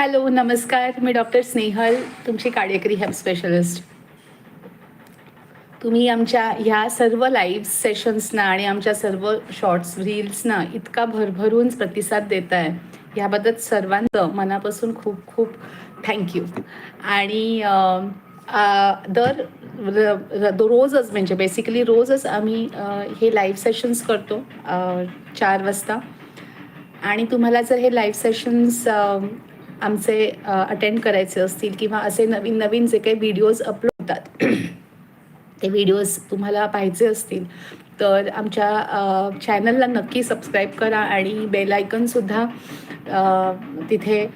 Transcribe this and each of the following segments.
Hello नमस्कार. मी doctor Snehal तुमची cardiac rehab specialist. तुम्ही आमच्या ह्या सर्व लाईव्ह सेशन्सना आणि आमच्या सर्व शॉर्ट्स रील्सना इतका भरभरून प्रतिसाद देत आहे ह्याबद्दल सर्वांचं मनापासून खूप खूप थँक्यू आणि दर र, दो- रोजच म्हणजे बेसिकली रोजच आम्ही हे लाईव्ह सेशन्स करतो चार वाजता. आणि तुम्हाला जर हे लाईव्ह सेशन्स आमचे अटेंड करायचे असतील किंवा असे नवीन नवीन जे काही व्हिडिओज अपलोड होतात ते व्हिडिओज तुम्हाला पाहायचे असतील तर आमच्या चॅनलला नक्की सबस्क्राईब करा आणि बेलायकनसुद्धा तिथे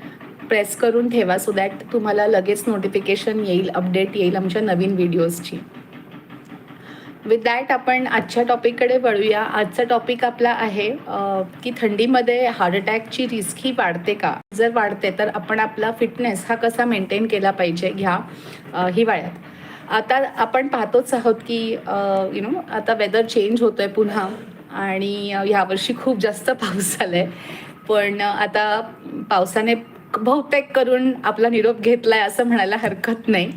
प्रेस करून ठेवा सो दॅट तुम्हाला लगेच नोटिफिकेशन येईल अपडेट येईल आमच्या नवीन व्हिडिओजची विथ दॅट आपण आजच्या टॉपिककडे वळूया. आजचा टॉपिक आपला आहे की थंडीमध्ये हार्ट अटॅकची रिस्क ही वाढते का? जर वाढते तर आपण आपला फिटनेस हा कसा मेंटेन केला पाहिजे ह्या हिवाळ्यात आता आपण पाहतोच आहोत की यु नो आता वेदर चेंज होतो आहे पुन्हा आणि ह्यावर्षी खूप जास्त पाऊस झाला आहे पण आता पावसाने बहुतेक करून आपला निरोप घेतलाय असं म्हणायला हरकत नाही.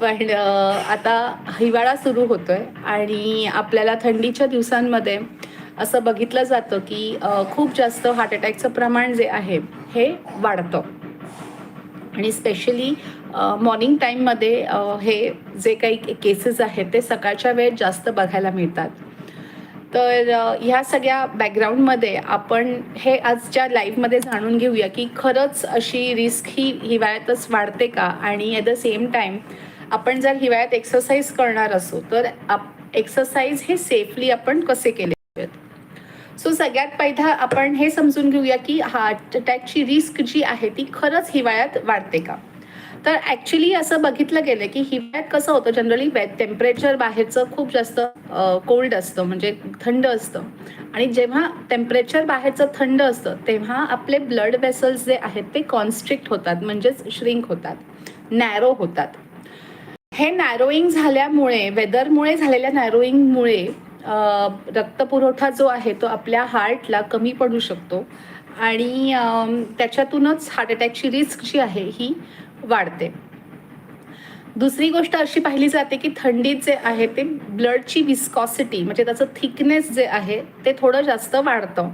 पण आता हिवाळा सुरू होतोय आणि आपल्याला थंडीच्या दिवसांमध्ये असं बघितलं जातं की खूप जास्त हार्ट अटॅकचं प्रमाण जे आहे हे वाढतं. आणि स्पेशली मॉर्निंग टाईममध्ये हे जे काही केसेस आहेत ते सकाळच्या वेळेत जास्त बघायला मिळतात. तर ह्या सगळ्या बॅकग्राऊंडमध्ये आपण हे आजच्या लाईफमध्ये जाणून घेऊया की खरंच अशी रिस्क ही हिवाळ्यातच वाढते का? आणि ॲट द सेम टाईम आपण जर हिवाळ्यात एक्सरसाइज करणार असो तर एक्सरसाइज हे सेफली आपण कसे केले पाहिजेत? सो सगळ्यात पहिला आपण हे समजून घेऊया की हार्ट अटॅकची रिस्क जी आहे ती खरंच हिवाळ्यात वाढते का? तर ॲक्च्युली असं बघितलं गेलं की हिवाळ्यात कसं होतं जनरली टेम्परेचर बाहेरचं खूप जास्त कोल्ड असतं म्हणजे थंड असतं. आणि जेव्हा टेम्परेचर बाहेरचं थंड असतं तेव्हा आपले ब्लड वेसल्स जे आहेत ते कॉन्स्ट्रिक्ट होतात म्हणजेच श्रिंक होतात नॅरो होतात. हे नॅरोईंग झाल्यामुळे वेदरमुळे झालेल्या नॅरोईंगमुळे रक्तपुरवठा जो आहे तो आपल्या हार्टला कमी पडू शकतो. आणि त्याच्यातूनच हार्ट अटॅकची रिस्क जी आहे ही वाढते. दुसरी गोष्ट अशी पाहिली जाते की थंडीत जे आहे ते ब्लडची विस्कॉसिटी म्हणजे त्याचं थिकनेस जे आहे ते थोडं जास्त वाढतं.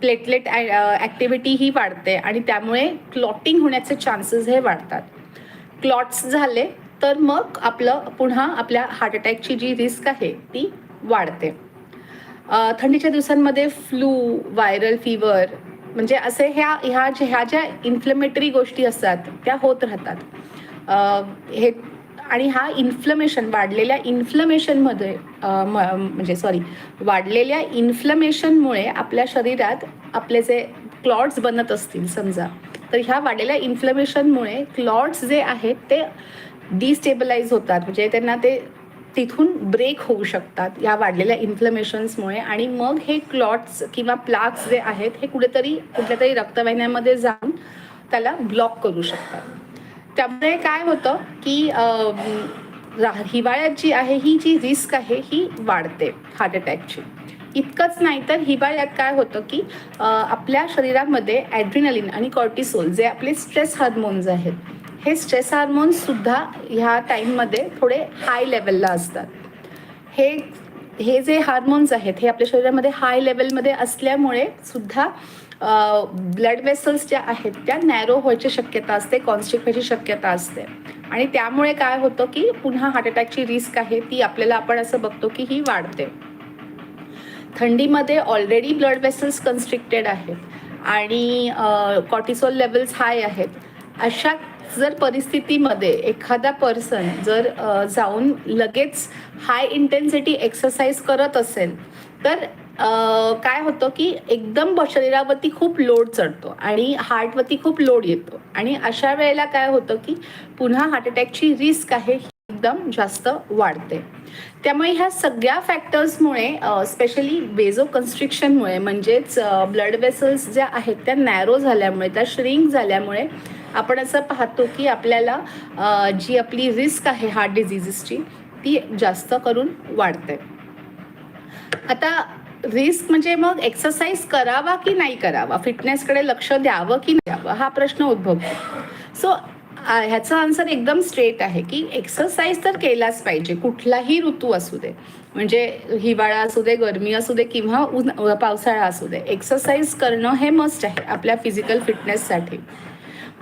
प्लेटलेट ॲक्टिव्हिटी ही वाढते आणि त्यामुळे क्लॉटिंग होण्याचे चान्सेस हे वाढतात. क्लॉट्स झाले तर मग आपलं पुन्हा आपल्या हार्ट अटॅकची जी रिस्क आहे ती वाढते. थंडीच्या दिवसांमध्ये फ्लू व्हायरल फिवर म्हणजे असे ह्या ह्या ज्या ह्या ज्या इन्फ्लमेटरी गोष्टी असतात त्या होत राहतात. हे आणि हा इन्फ्लमेशन वाढलेल्या इन्फ्लमेशनमध्ये म- म्हणजे सॉरी वाढलेल्या इन्फ्लमेशनमुळे आपल्या शरीरात आपले जे क्लॉट्स बनत असतील समजा. तर ह्या वाढलेल्या इन्फ्लमेशनमुळे क्लॉट्स जे आहेत ते डिस्टेबलाइज होतात. म्हणजे त्यांना ते तिथून ब्रेक होऊ शकतात या वाढलेल्या इन्फ्लमेशन्समुळे आणि मग हे क्लॉट्स किंवा प्लाक्स जे आहेत हे कुठेतरी कुठल्या तरी रक्तवाहिन्यामध्ये जाऊन त्याला ब्लॉक करू शकतात. त्यामुळे काय होतं की हिवाळ्यात जी आहे ही जी रिस्क आहे ही वाढते हार्ट अटॅकची इतकंच नाही तर हिवाळ्यात काय होतं की आपल्या शरीरामध्ये ॲड्रिनलिन आणि कॉर्टिसोल जे आपले स्ट्रेस हार्मोन्स आहेत हे स्ट्रेस हार्मोन्स सुद्धा ह्या टाईममध्ये थोडे हाय लेवलला असतात. हे हे जे हार्मोन्स आहेत हे आपल्या शरीरामध्ये हाय लेवलमध्ये असल्यामुळे सुद्धा ब्लड वेसल्स ज्या आहेत त्या नॅरो व्हायची शक्यता असते कॉन्स्टिक व्हायची शक्यता असते. आणि त्यामुळे काय होतं की पुन्हा हार्ट अटॅकची रिस्क आहे ती आपल्याला आपण असं बघतो की ही वाढते. थंडीमध्ये ऑलरेडी ब्लड वेसल्स कन्स्ट्रिक्टेड आहेत आणि कॉर्टिसोल लेवल्स हाय आहेत. अशा जर परिस्थितीमध्ये एखादा पर्सन जर जाऊन लगेच हाय इंटेन्सिटी एक्सरसाइज करत असेल तर काय होतं की एकदम शरीरावरती खूप लोड चढतो आणि हार्टवरती खूप लोड येतो. आणि अशा वेळेला काय होतं की पुन्हा हार्ट अटॅकची रिस्क आहे एकदम जास्त वाढते. त्यामुळे ह्या सगळ्या फॅक्टर्समुळे स्पेशली बेझो कन्स्ट्रिक्शनमुळे म्हणजेच ब्लड वेसल्स ज्या आहेत त्या नॅरो झाल्यामुळे त्या श्रिंक झाल्यामुळे आपण असं पाहतो की आपल्याला जी आपली रिस्क आहे हार्ट डिझिजेसची ती जास्त करून वाढते. आता रिस्क म्हणजे मग एक्सरसाइज करावा की नाही करावा? फिटनेसकडे लक्ष द्यावं की नाही द्यावं? हा प्रश्न उद्भवतो. सो ह्याचा आन्सर एकदम स्ट्रेट आहे की एक्सरसाइज तर केलाच पाहिजे. कुठलाही ऋतू असू दे. म्हणजे हिवाळा असू दे गरमी असू दे किंवा पावसाळा असू दे. एक्सरसाइज करणं हे मस्ट आहे आपल्या फिजिकल फिटनेससाठी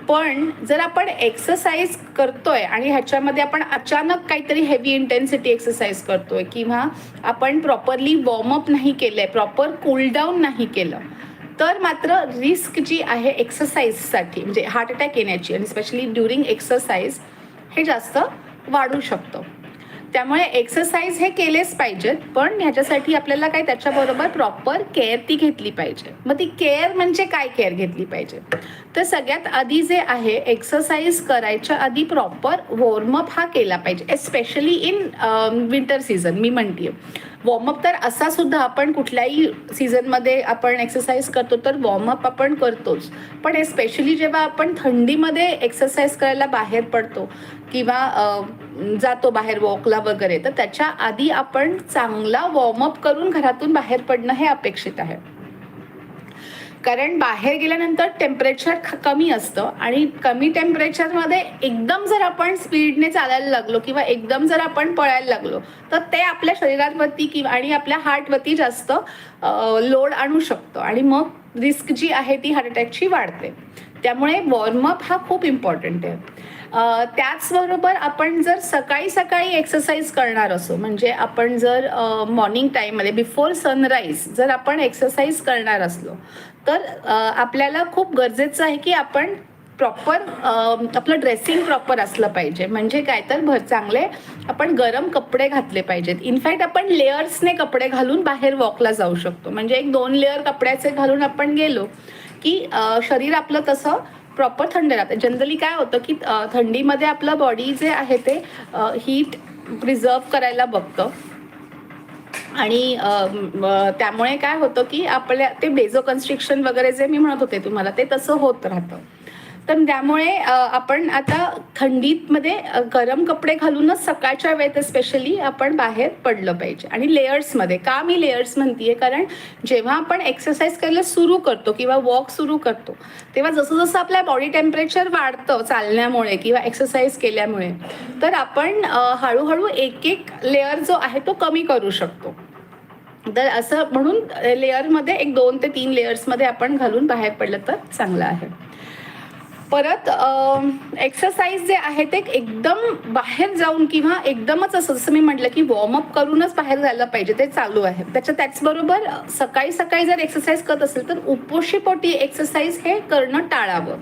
पण जर आपण एक्सरसाइज करतोय आणि ह्याच्यामध्ये आपण अचानक काहीतरी हेवी इंटेन्सिटी एक्सरसाइज करतोय किंवा आपण प्रॉपरली वॉर्मअप नाही केलंय प्रॉपर कूलडाऊन नाही केलं तर मात्र रिस्क जी आहे एक्सरसाइजसाठी म्हणजे हार्ट अटॅक येण्याची आणि स्पेशली ड्युरिंग एक्सरसाइज हे जास्त वाढू शकतं. त्यामुळे एक्सरसाइज हे केलेच पाहिजेत पण ह्याच्यासाठी आपल्याला काय त्याच्याबरोबर प्रॉपर केअर ती घेतली पाहिजे. मग ती केअर म्हणजे काय केअर घेतली पाहिजे? तर सगळ्यात आधी जे आहे एक्सरसाइज करायच्या आधी प्रॉपर वॉर्मअप हा केला पाहिजे एस्पेशली इन विंटर सीझन मी म्हणते वॉर्मअप तर असा सुद्धा आपण कुठल्याही सीझनमध्ये आपण एक्सरसाइज करतो तर वॉर्मअप आपण करतोच. पण स्पेशली जेव्हा आपण थंडीमध्ये एक्सरसाइज करायला बाहेर पडतो किंवा जातो बाहेर वॉकला वगैरे तर त्याच्या आधी आपण चांगला वॉर्मअप करून घरातून बाहेर पडणं हे अपेक्षित आहे. कारण बाहेर गेल्यानंतर टेम्परेचर कमी असतं आणि कमी टेम्परेचरमध्ये एकदम जर आपण स्पीडने चालायला लागलो किंवा एकदम जर आपण पळायला लागलो तर ते आपल्या शरीरावरती किंवा आणि आपल्या हार्टवरती जास्त लोड आणू शकतं. आणि मग रिस्क जी आहे ती हार्ट अटॅकची वाढते. त्यामुळे वॉर्मअप हा खूप इम्पॉर्टंट आहे. त्याचबरोबर आपण जर सकाळी सकाळी एक्सरसाइज करणार असो म्हणजे आपण जर मॉर्निंग टाईममध्ये बिफोर सनराईज जर आपण एक्सरसाइज करणार असलो तर आपल्याला खूप गरजेचं आहे की आपण प्रॉपर आपलं ड्रेसिंग प्रॉपर असलं पाहिजे. म्हणजे काय तर भर चांगले आपण गरम कपडे घातले पाहिजेत. इनफॅक्ट आपण लेअर्सने कपडे घालून बाहेर वॉकला जाऊ शकतो. म्हणजे एक दोन लेअर कपड्याचे घालून आपण गेलो की शरीर आपलं तसं प्रॉपर थंड राहते. जनरली काय होतं की थंडीमध्ये आपलं बॉडी जे आहे ते हीट प्रिझर्व करायला बघतं. आणि त्यामुळे काय होतं की आपल्या ते बेझो कन्स्ट्रिक्शन वगैरे जे मी म्हणत होते तुम्हाला ते तसं होत राहतं. तर त्यामुळे आपण आता थंडीतमध्ये गरम कपडे घालूनच सकाळच्या वेळेत स्पेशली आपण बाहेर पडलं पाहिजे. आणि लेयर्समध्ये का मी लेयर्स म्हणतीये? कारण जेव्हा आपण एक्सरसाइज करायला सुरू करतो किंवा वॉक सुरू करतो तेव्हा जसं जसं आपल्या बॉडी टेम्परेचर वाढतं चालण्यामुळे किंवा एक्सरसाइज केल्यामुळे तर आपण हळूहळू एक एक लेअर जो आहे तो कमी करू शकतो. तर असं म्हणून लेअरमध्ये एक दोन ते तीन लेअर्समध्ये आपण घालून बाहेर पडलं तर चांगलं आहे. परत एक्सरसाइज जे आहे ते एकदम बाहेर जाऊन किंवा एकदमच असं जसं मी म्हटलं की वॉर्मअप करूनच बाहेर जायला पाहिजे ते चालू आहे. त्याच्या त्याचबरोबर सकाळी सकाळी जर एक्सरसाइज करत असेल तर उपोषीपोटी एक्सरसाइज हे करणं टाळावं.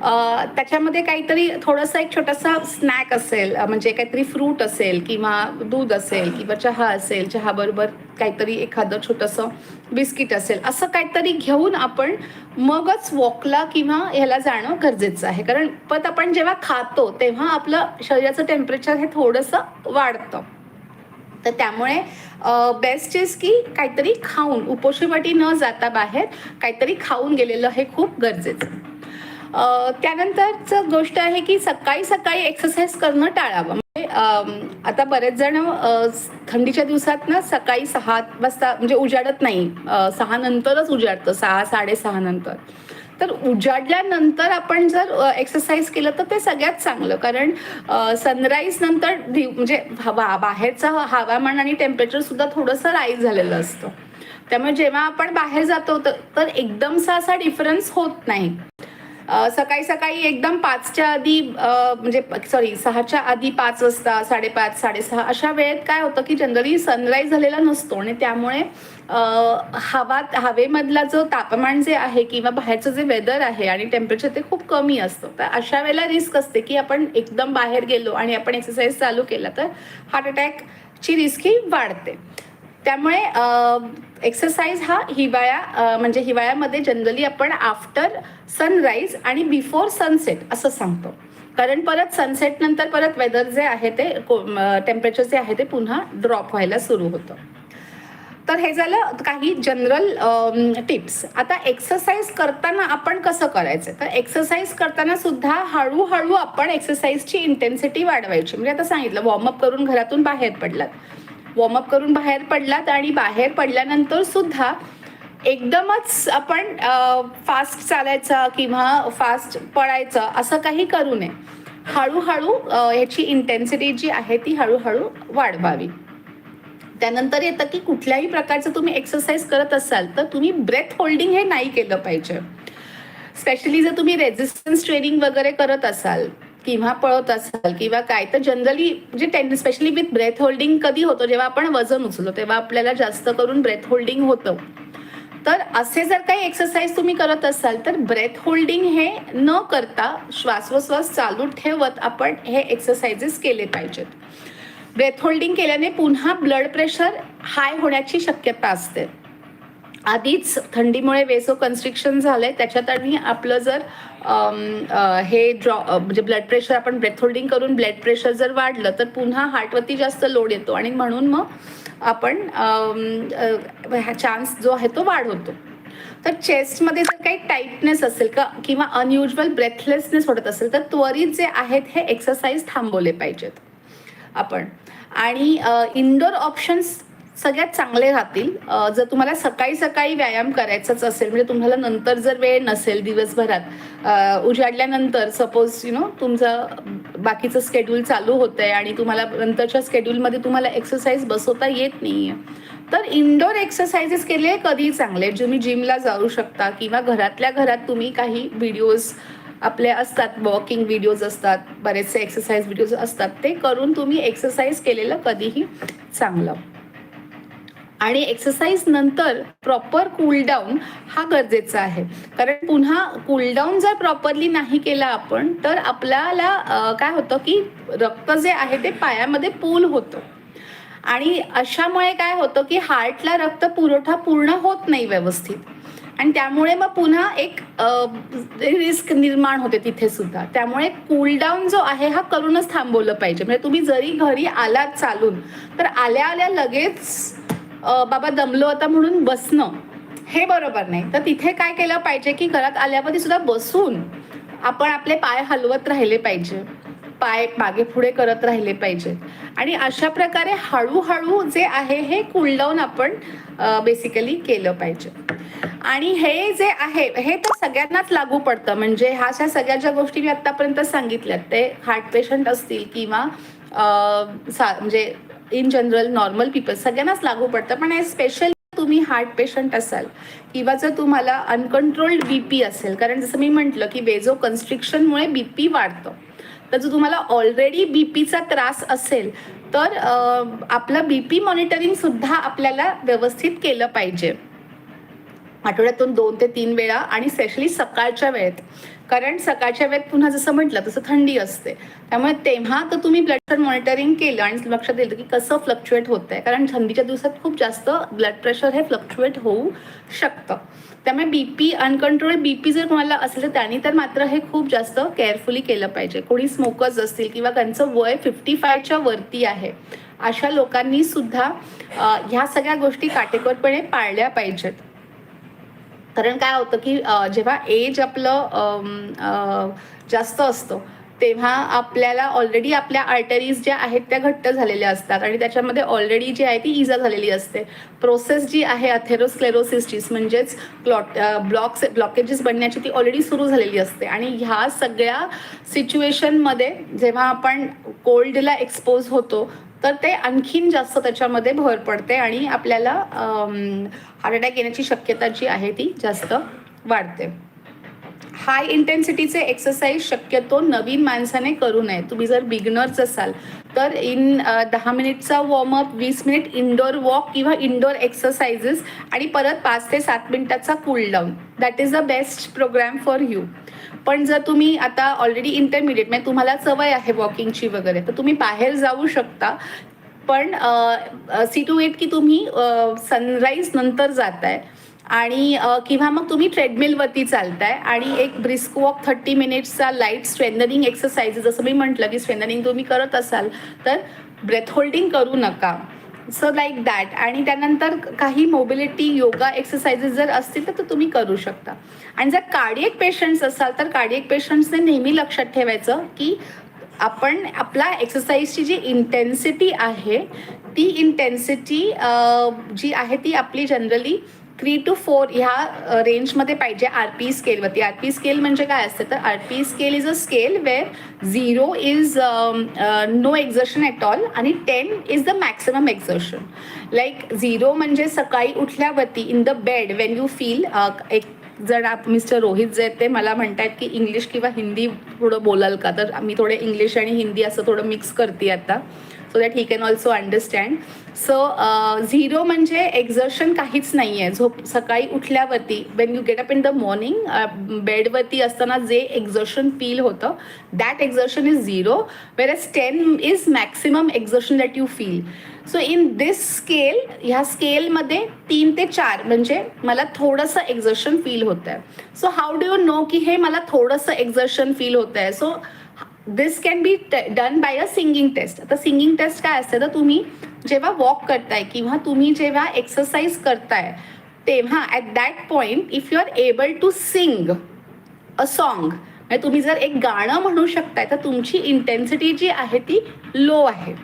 त्याच्यामध्ये काहीतरी थोडासा एक छोटासा स्नॅक असेल म्हणजे काहीतरी फ्रूट असेल किंवा दूध असेल किंवा चहा असेल चहाबरोबर काहीतरी एखादं छोटंसं बिस्किट असेल असं काहीतरी घेऊन आपण मगच वॉकला किंवा ह्याला जाणं गरजेचं आहे. कारण पत आपण जेव्हा खातो तेव्हा आपलं शरीराचं टेम्परेचर हे थोडंसं वाढतं. तर त्यामुळे बेस्ट इज की काहीतरी खाऊन उपोषीवाटी न जाता बाहेर काहीतरी खाऊन गेलेलं हे खूप गरजेचं. त्यानंतरच गोष्ट आहे की सकाळी सकाळी एक्सरसाइज करणं टाळावं. म्हणजे आता बरेच जण थंडीच्या दिवसात ना सकाळी सहा वाजता म्हणजे उजाडत नाही. सहा नंतरच उजाडतं सहा साडेसहा नंतर. तर उजाडल्यानंतर आपण जर एक्सरसाइज केलं तर ते सगळ्यात चांगलं. कारण सनराईज नंतर म्हणजे हवा बाहेरचं हवामान आणि टेम्परेचर सुद्धा थोडंसं राईज झालेलं असतं. त्यामुळे जेव्हा आपण बाहेर जातो तर- एकदमसा असा डिफरन्स होत नाही. सकाळी सकाळी एकदम पाचच्या आधी म्हणजे सॉरी सहाच्या आधी पाच वाजता साडेपाच साडेसहा अशा वेळेत काय होतं की जनरली सनराईज झालेला नसतो आणि त्यामुळे हवा हवेमधला जो तापमान जे आहे किंवा बाहेरचं जे वेदर आहे आणि टेम्परेचर ते खूप कमी असतं तर अशा वेळेला रिस्क असते की आपण एकदम बाहेर गेलो आणि आपण एक्सरसाइज चालू केला तर हार्ट अटॅकची रिस्क ही वाढते. त्यामुळे एक्सरसाइज हा हिवाळ्या म्हणजे हिवाळ्यामध्ये जनरली आपण आफ्टर सनराईज आणि बिफोर सनसेट असं सांगतो. कारण परत सनसेट नंतर परत वेदर जे आहे ते टेम्परेचर जे आहे ते पुन्हा ड्रॉप व्हायला सुरू होतं. तर हे झालं काही जनरल टिप्स आता एक्सरसाइज करताना आपण कसं करायचं? तर एक्सरसाइज करताना सुद्धा हळूहळू आपण एक्सरसाइजची इंटेन्सिटी वाढवायची. म्हणजे आता सांगितलं वॉर्मअप करून घरातून बाहेर पडलात. वॉर्मअप करून बाहेर पडलात आणि बाहेर पडल्यानंतर सुद्धा एकदमच आपण फास्ट चालायचा किंवा फास्ट पळायचं असं काही करू नये. हळूहळू ह्याची इंटेन्सिटी जी आहे ती हळूहळू वाढवावी. त्यानंतर येतं की कुठल्याही प्रकारचं तुम्ही एक्सरसाइज करत असाल तर तुम्ही ब्रेथ होल्डिंग हे नाही केलं पाहिजे. स्पेशली जर तुम्ही रेझिस्टन्स ट्रेनिंग वगैरे करत असाल किंवा पळत असाल किंवा काय तर जनरली म्हणजे ten especially with breath holding कधी होतो जेव्हा आपण वजन उचलो तेव्हा आपल्याला जास्त करून ब्रेथ होल्डिंग होतं. तर असे जर काही एक्सरसाइज तुम्ही करत असाल तर ब्रेथ होल्डिंग हे न करता श्वासोश्वास चालू ठेवत आपण हे एक्सरसाइजेस केले पाहिजेत. ब्रेथ होल्डिंग केल्याने पुन्हा ब्लड प्रेशर हाय होण्याची शक्यता असते. आधीच थंडीमुळे वेसो कन्स्ट्रिक्शन झालंय. त्याच्यात आणि आपलं जर हे ड्रॉ म्हणजे ब्लड प्रेशर आपण ब्रेथ होल्डिंग करून ब्लड प्रेशर जर वाढलं तर पुन्हा हार्टवरती जास्त लोड येतो. आणि म्हणून मग आपण चान्स जो आहे तो वाढ होतो तर चेस्टमध्ये जर काही टाईटनेस असेल का किंवा अनयुजल ब्रेथलेसनेस वाटत असेल तर त्वरित जे आहेत हे एक्सरसाइज थांबवले पाहिजेत. आपण. आणि इनडोअर ऑप्शन्स सगळ्यात चांगले राहतील. जर तुम्हाला सकाळी सकाळी व्यायाम करायचाच असेल म्हणजे तुम्हाला नंतर जर वेळ नसेल दिवसभरात उजाडल्यानंतर सपोज यु नो तुमचं बाकीचं स्केड्यूल चालू होतं आहे आणि तुम्हाला नंतरच्या स्केड्यूलमध्ये तुम्हाला एक्सरसाइज बसवता येत नाही आहे तर इनडोअर एक्सरसाइजेस केले कधी चांगले तुम्ही जिमला जाऊ शकता किंवा घरातल्या घरात तुम्ही काही व्हिडिओज आपले असतात वॉकिंग व्हिडिओज असतात बरेचसे एक्सरसाइज व्हिडिओज असतात. ते करून तुम्ही एक्सरसाइज केलेलं कधीही चांगलं. आणि एक्सरसाइज नंतर प्रॉपर कूलडाऊन हा गरजेचा आहे. कारण पुन्हा कूलडाऊन जर प्रॉपरली नाही केला आपण तर आपल्याला काय होतं की रक्त जे आहे ते पायामध्ये पूल होतं. आणि अशामुळे काय होतं की हार्टला रक्त पुरवठा पूर्ण होत नाही व्यवस्थित. आणि त्यामुळे मग पुन्हा एक रिस्क निर्माण होते तिथे सुद्धा. त्यामुळे कूलडाऊन जो आहे हा करूनच थांबवलं पाहिजे. म्हणजे तुम्ही जरी घरी आलात चालून तर आल्या आल्या लगेच बाबा दमलो आता म्हणून बसणं. हे बरोबर नाही. तर तिथे काय केलं पाहिजे की घरात आल्यामध्ये सुद्धा बसून आपण आपले पाय हलवत राहिले पाहिजे. पाय मागे पुढे करत राहिले पाहिजे. आणि अशा प्रकारे हळूहळू जे आहे हे कुलडाऊन आपण बेसिकली केलं पाहिजे. आणि हे जे आहे हे तर सगळ्यांनाच लागू पडतं. म्हणजे ह्या अशा सगळ्या ज्या गोष्टी मी आतापर्यंत सांगितल्यात. ते हार्ट पेशंट असतील किंवा सा म्हणजे इन जनरल नॉर्मल पीपल सगळ्यांनाच लागू पडतं. पण हे स्पेशल तुम्ही हार्ट पेशंट असाल किंवा जर तुम्हाला अनकंट्रोल्ड बीपी असेल कारण जसं मी म्हटलं की वेजो कन्स्ट्रिक्शनमुळे बी पी वाढतं. तर जर तुम्हाला ऑलरेडी बीपीचा त्रास असेल तर अ, आपलं बीपी मॉनिटरिंग सुद्धा आपल्याला व्यवस्थित केलं पाहिजे. आठवड्यातून दोन ते तीन वेळा आणि स्पेशली सकाळच्या वेळेत. कारण सकाळच्या वेळेत पुन्हा जसं म्हटलं तसं थंडी असते. त्यामुळे तेव्हा तर तुम्ही ब्लड प्रेशर मॉनिटरिंग केलं आणि लक्षात येतं की कसं फ्लक्च्युएट होत आहे कारण थंडीच्या दिवसात खूप जास्त ब्लड प्रेशर हे फ्लक्च्युएट होऊ शकतं. त्यामुळे बी पी अनकंट्रोल बीपी जर कोणाला असेल तर त्यांनी तर मात्र हे खूप जास्त केअरफुली केलं पाहिजे. कोणी स्मोकर्स असतील किंवा त्यांचं वय फिफ्टी फायच्या वरती आहे अशा लोकांनी सुद्धा ह्या सगळ्या गोष्टी काटेकोरपणे पाळल्या पाहिजेत. कारण काय होतं की जेव्हा एज आपलं जास्त असतं तेव्हा आपल्याला ऑलरेडी आपल्या आर्टरीज ज्या आहेत त्या घट्ट झालेल्या असतात आणि त्याच्यामध्ये ऑलरेडी जी आहे ती इजा झालेली असते. प्रोसेस जी आहे अथेरोस्क्लेरोसिसची म्हणजेच क्लॉट ब्लॉक्स ब्लॉकेजेस बनण्याची ती ऑलरेडी सुरू झालेली असते. आणि ह्या सगळ्या सिच्युएशनमध्ये जेव्हा आपण कोल्डला एक्सपोज होतो तर ते आणखीन जास्त त्याच्यामध्ये भर पडते आणि आपल्याला हार्ट अटॅक येण्याची शक्यता जी आहे ती जास्त वाढते. हाय इंटेन्सिटीचे एक्सरसाइज शक्यतो नवीन माणसाने करू नये. तुम्ही जर बिगनर्स असाल तर इन दहा मिनिटचा वॉर्मअप वीस मिनिट इनडोअर वॉक किंवा इनडोअर एक्सरसाइजेस आणि परत पाच ते सात मिनिटाचा cool down that is the best programme for you पण जर तुम्ही आता ऑलरेडी इंटरमिडिएट म्हणजे तुम्हाला सवय आहे वॉकिंगची वगैरे तर तुम्ही बाहेर जाऊ शकता. पण सी टू एट की तुम्ही सनराईज नंतर जाताय. आणि किंवा मग तुम्ही ट्रेडमिलवरती चालताय आणि एक ब्रिस्क वॉक थर्टी मिनिट्सचा लाइट स्ट्रेंदनिंग एक्सरसाइज जसं मी म्हटलं की स्ट्रेंदनिंग तुम्ही करत असाल तर ब्रेथ होल्डिंग करू नका. सो लाईक दॅट आणि त्यानंतर काही मोबिलिटी योगा एक्सरसाइजेस जर असतील तर तुम्ही करू शकता. आणि जर कार्डियक पेशंट्स असाल तर कार्डियक पेशंट्सने नेहमी लक्षात ठेवायचं की आपण आपला एक्सरसाइजची जी इंटेन्सिटी आहे ती इंटेन्सिटी जी आहे ती आपली जनरली थ्री टू फोर ह्या रेंजमध्ये पाहिजे आर पी स्केलवरती आर पी स्केल म्हणजे काय असतं? तर R P scale is a scale where zero is no exertion at all आणि ten is the maximum exertion like zero म्हणजे सकाळी उठल्यावरती in the bed when you feel एक जण आप मिस्टर रोहित जे आहेत ते मला म्हणतात की इंग्लिश किंवा हिंदी थोडं बोलाल का? तर मी थोडे इंग्लिश आणि हिंदी असं थोडं मिक्स करते आता. So that he can also understand so zero uh, म्हणजे एक्झर्शन काहीच नाही आहे झोप सकाळी उठल्यावरती when you get up in the morning बेडवरती असताना जे एक्झर्शन फील होतं that exertion is zero whereas ten is maximum exertion that you feel so in this scale ह्या स्केलमध्ये तीन ते चार म्हणजे मला थोडंसं एक्झर्शन फील होतं आहे so how do you know की हे मला थोडंसं एक्झर्शन फील होतं आहे so this can be done by a singing test आता सिंगिंग टेस्ट काय असते? तर तुम्ही जेव्हा वॉक करताय किंवा तुम्ही जेव्हा एक्सरसाइज करताय तेव्हा at that point if you are able to sing a song म्हणजे तुम्ही जर एक गाणं म्हणू शकताय तर तुमची इंटेन्सिटी जी आहे ती लो आहे.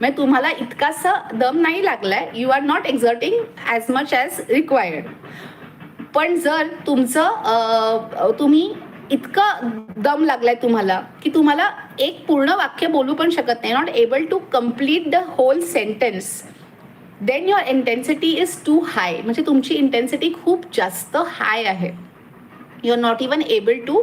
म्हणजे तुम्हाला इतकासा दम नाही लागलाय you are not exerting as much as required पण जर तुमचं तुम्ही इतकं दम लागलाय तुम्हाला की तुम्हाला एक पूर्ण वाक्य बोलू पण शकत नाही. Not able to complete the whole sentence then your intensity is too high म्हणजे तुमची इंटेन्सिटी खूप जास्त हाय आहे. You are not even able to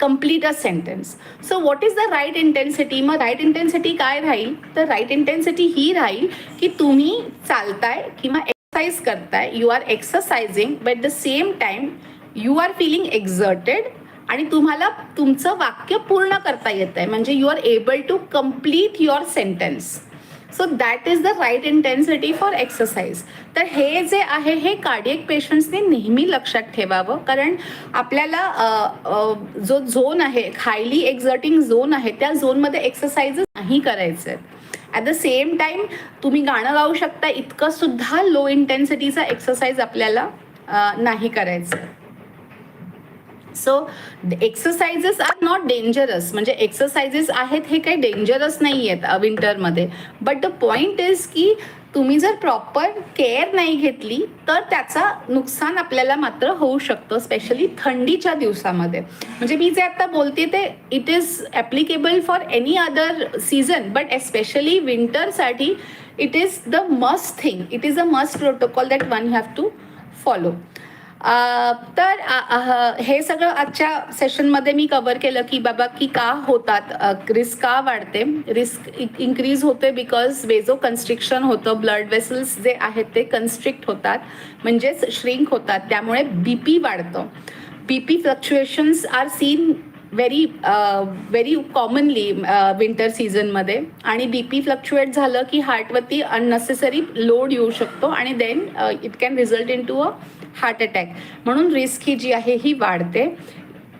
complete a sentence so what is the right intensity मग राईट इंटेन्सिटी काय राहील? तर right intensity ही राहील की तुम्ही चालताय किंवा एक्सरसाइज करताय. You are exercising but the same time you are feeling exerted आणि तुम्हाला तुमचं वाक्य पूर्ण करता येत आहे. म्हणजे you are able to complete your sentence so that is the right intensity for exercise तर हे जे आहे हे कार्डियक पेशंट्सने नेहमी लक्षात ठेवावं. कारण आपल्याला जो झोन आहे हायली एक्झर्टिंग झोन आहे त्या झोनमध्ये एक्सरसाइज नाही करायचे. ॲट द सेम टाइम तुम्ही गाणं गाऊ शकता इतकं सुद्धा लो इंटेन्सिटीचा एक्सरसाइज आपल्याला नाही करायचं. आहे so exercises are not dangerous म्हणजे एक्सरसाइजेस आहेत हे काही डेंजरस नाही आहेत विंटरमध्ये बट द पॉइंट इज की तुम्ही जर प्रॉपर केअर नाही घेतली तर त्याचा नुकसान आपल्याला मात्र होऊ शकतं स्पेशली थंडीच्या दिवसामध्ये. म्हणजे मी जे आता बोलते ते it is applicable for any other season but especially विंटरसाठी it is the must thing it is a must protocol that one have to follow तर हे सगळं आजच्या सेशनमध्ये मी कव्हर केलं की बाबा की का होतात रिस्क का वाढते? रिस्क इन्क्रीज होते बिकॉज वेजो कन्स्ट्रिक्शन होतं ब्लड वेसल्स जे आहेत ते कन्स्ट्रिक्ट होतात म्हणजेच श्रिंक होतात त्यामुळे बी पी वाढतं. B P fluctuations are seen very very commonly winter सीझनमध्ये आणि बी पी फ्लक्च्युएट झालं की हार्टवरती अननेसेसरी लोड येऊ शकतो आणि then it can result into a heart attack म्हणून रिस्क ही जी आहे ही वाढते.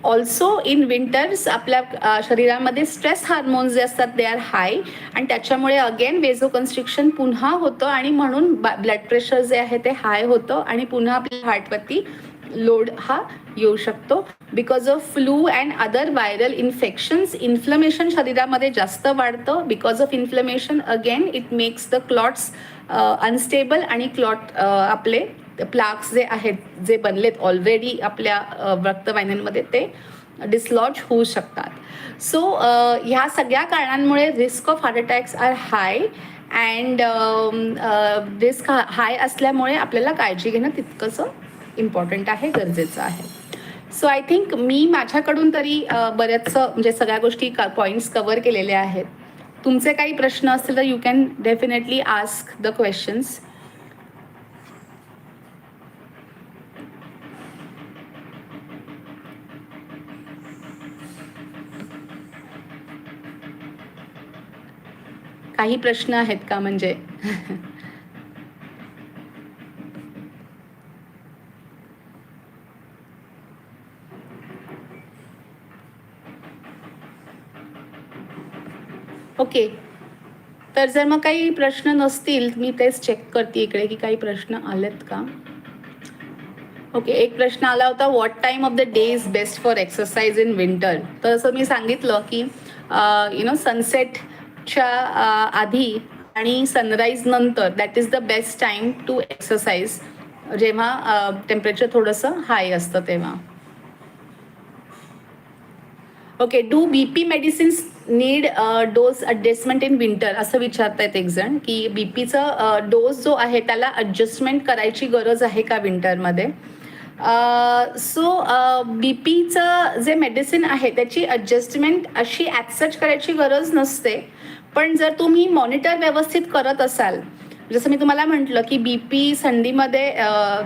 ऑल्सो इन विंटर्स आपल्या uh, शरीरामध्ये स्ट्रेस हार्मोन्स जे असतात दे आर हाय आणि त्याच्यामुळे अगेन वेझो कन्स्ट्रिक्शन पुन्हा होतं आणि म्हणून ब्लड प्रेशर जे आहे ते हाय होतं आणि पुन्हा आपल्या हार्टवरती लोड हा येऊ शकतो. Because of flu and other viral infections inflammation शरीरामध्ये जास्त वाढतं. Because of inflammation again it makes the clots unstable आणि क्लॉट uh, आपले प्लाक्स जे आहेत जे बनलेत ऑलरेडी आपल्या uh, रक्तवाहिन्यांमध्ये ते डिस्लॉज होऊ शकतात. सो uh, ह्या सगळ्या कारणांमुळे risk of heart attacks are high and risk high असल्यामुळे आपल्याला काळजी घेणं तितकंसं इम्पॉर्टंट आहे गरजेचं आहे. सो आय थिंक मी माझ्याकडून तरी बऱ्याचसं म्हणजे सगळ्या गोष्टी पॉईंट्स कवर केलेल्या आहेत. तुमचे काही प्रश्न असतील तर you can definitely ask the questions काही प्रश्न आहेत का म्हणजे? ओके. तर जर मग काही प्रश्न नसतील मी तेच चेक करते इकडे की काही प्रश्न आलेत का? ओके एक प्रश्न आला होता what time of the day is best for exercise in winter तर असं मी सांगितलं की यु नो सनसेटच्या आधी आणि सनराईज नंतर that is the best time to exercise जेव्हा टेम्परेचर थोडंसं हाय असतं तेव्हा. Okay do B P medicines need dose adjustment in winter असं विचारतायत एक जण की बीपीचा डोस जो आहे त्याला ॲडजस्टमेंट करायची गरज आहे का विंटरमध्ये सो बी पीचं जे मेडिसिन आहे त्याची ॲडजस्टमेंट अशी ॲक्सेच करायची गरज नसते. पण जर तुम्ही मॉनिटर व्यवस्थित करत असाल जसं मी तुम्हाला म्हटलं की बी पी थंडीमध्ये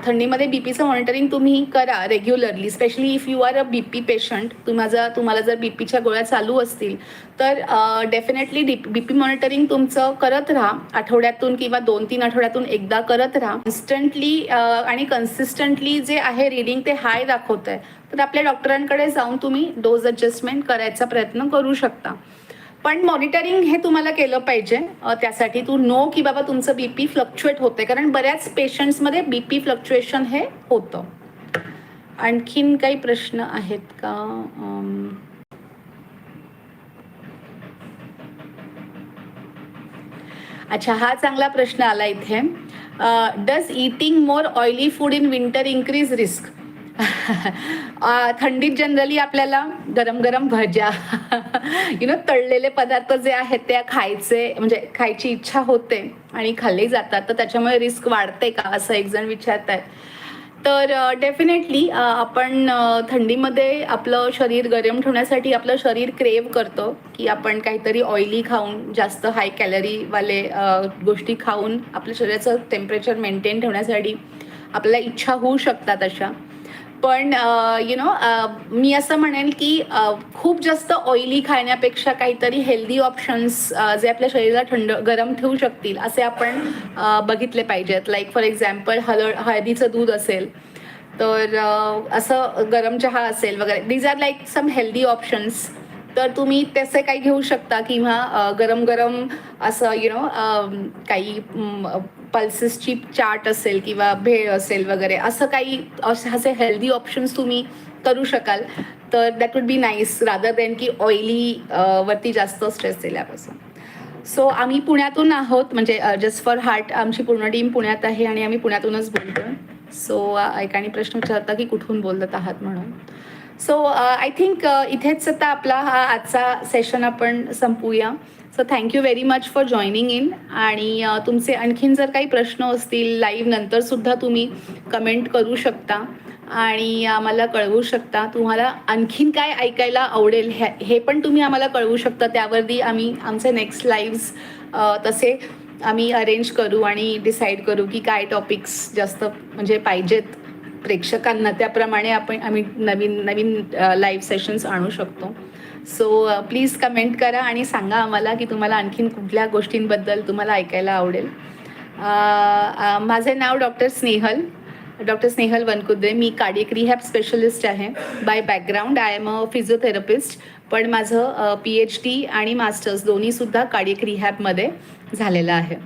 थंडीमध्ये बी पीचं मॉनिटरिंग तुम्ही करा regularly specially if you are a B P patient तुम्हाला तुम्हाला जर बी पीच्या गोळ्या चालू असतील तर definitely the B P monitoring तुमचं करत राहा. आठवड्यातून किंवा दोन तीन आठवड्यातून एकदा करत राहा. इन्स्टंटली आणि कन्सिस्टंटली जे आहे रिडिंग ते हाय दाखवत आहे तर आपल्या डॉक्टरांकडे जाऊन तुम्ही डोज ॲडजस्टमेंट करायचा प्रयत्न करू शकता. पण मॉनिटरिंग हे तुम्हाला केलं पाहिजे. त्यासाठी तू नो की बाबा तुमचं बीपी फ्लक्च्युएट होते कारण बऱ्याच पेशंट्समध्ये बीपी फ्लक्च्युएशन हे होतं. आणखीन काही प्रश्न आहेत का? अच्छा हा चांगला प्रश्न आला इथे. Does eating more oily food in winter increase risk थंडीत जनरली आपल्याला गरम गरम भज्या यु नो तळलेले पदार्थ जे आहेत ते खायचे म्हणजे खायची इच्छा होते आणि खाल्ले जातात तर त्याच्यामुळे रिस्क वाढते का असं एक जण विचारत आहे तर डेफिनेटली आपण थंडीमध्ये आपलं शरीर गरम ठेवण्यासाठी आपलं शरीर क्रेव करतो की आपण काहीतरी ऑइली खाऊन जास्त हाय कॅलरीवाले गोष्टी खाऊन आपल्या शरीराचं टेम्परेचर मेंटेन ठेवण्यासाठी आपल्याला इच्छा होऊ शकतात अशा. पण यु नो मी असं म्हणेन की खूप जास्त ऑइली खाण्यापेक्षा काहीतरी हेल्दी ऑप्शन्स जे आपल्या शरीराला थंड गरम ठेवू शकतील असे आपण बघितले पाहिजेत. लाईक फॉर एक्झाम्पल हळद हळदीचं दूध असेल तर असं गरम चहा असेल वगैरे. These are like some healthy options तर तुम्ही तसे काही घेऊ शकता किंवा गरम गरम असं यु नो काही पल्सेसची चाट असेल किंवा भेळ असेल वगैरे असं काही असे असे हेल्दी ऑप्शन्स तुम्ही करू शकाल. तर that would be nice rather than की ऑइली वरती जास्त स्ट्रेस दिल्यापासून. सो आम्ही पुण्यातून आहोत म्हणजे जस्ट फॉर हार्ट आमची पूर्ण टीम पुण्यात आहे आणि आम्ही पुण्यातूनच बोलतो सो एकाने प्रश्न विचारता की कुठून बोलत आहात म्हणून. सो आय थिंक इथेच आता आपला हा आजचा सेशन आपण संपूया. So thank you very much for joining in आणि तुमचे आणखीन जर काही प्रश्न असतील लाईव्ह नंतर सुद्धा तुम्ही कमेंट करू शकता. आणि आम्हाला कळवू शकता. तुम्हाला आणखीन काय ऐकायला आवडेल हे हे पण तुम्ही आम्हाला कळवू शकता. त्यावरती आम्ही आमचे नेक्स्ट लाईव्स तसे आम्ही अरेंज करू आणि डिसाईड करू की काय टॉपिक्स जास्त म्हणजे पाहिजेत. प्रेक्षकांना त्याप्रमाणे आपण आम्ही नवीन नवीन लाईव्ह सेशन्स आणू शकतो. सो प्लीज कमेंट करा आणि सांगा आम्हाला की तुम्हाला आणखीन कुठल्या गोष्टींबद्दल तुम्हाला ऐकायला आवडेल. Uh, uh, माझे नाव डॉक्टर स्नेहल. डॉक्टर स्नेहल वनकुद्रे मी कार्डियक रिहॅब स्पेशलिस्ट आहे. By background I am a physiotherapist पण माझं पी एच डी आणि मास्टर्स दोन्हीसुद्धा कार्डियक रिहॅबमध्ये झालेलं आहे.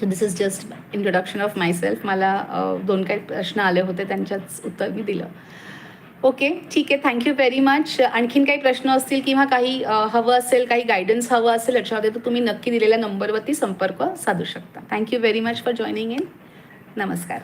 So this is just introduction of myself मला uh, दोन काही प्रश्न आले होते त्यांच्याच उत्तर मी दिलं. ओके ठीक आहे. थँक्यू व्हेरी मच आणखीन काही प्रश्न असतील किंवा काही हवं असेल काही गायडन्स हवं असेल याच्यामध्ये तर तुम्ही नक्की दिलेल्या नंबरवरती संपर्क साधू शकता. Thank you very much for joining in नमस्कार.